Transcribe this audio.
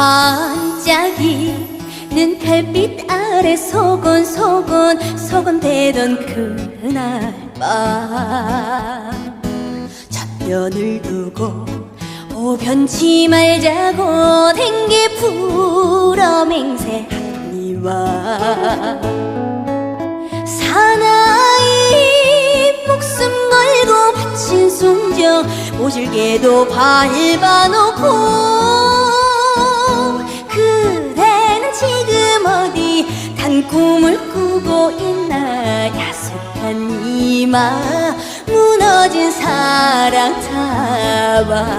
반짝이는 달빛 아래 소곤 소곤 소곤대던 그날 밤. 좌편을 두고 오변치 말자고 댕기 풀어 맹세하니와 사나이 목숨 걸고 바친 순정 모질게도 밟아놓고 단 꿈을 꾸고 있나 야속한 이마 무너진 사랑 타봐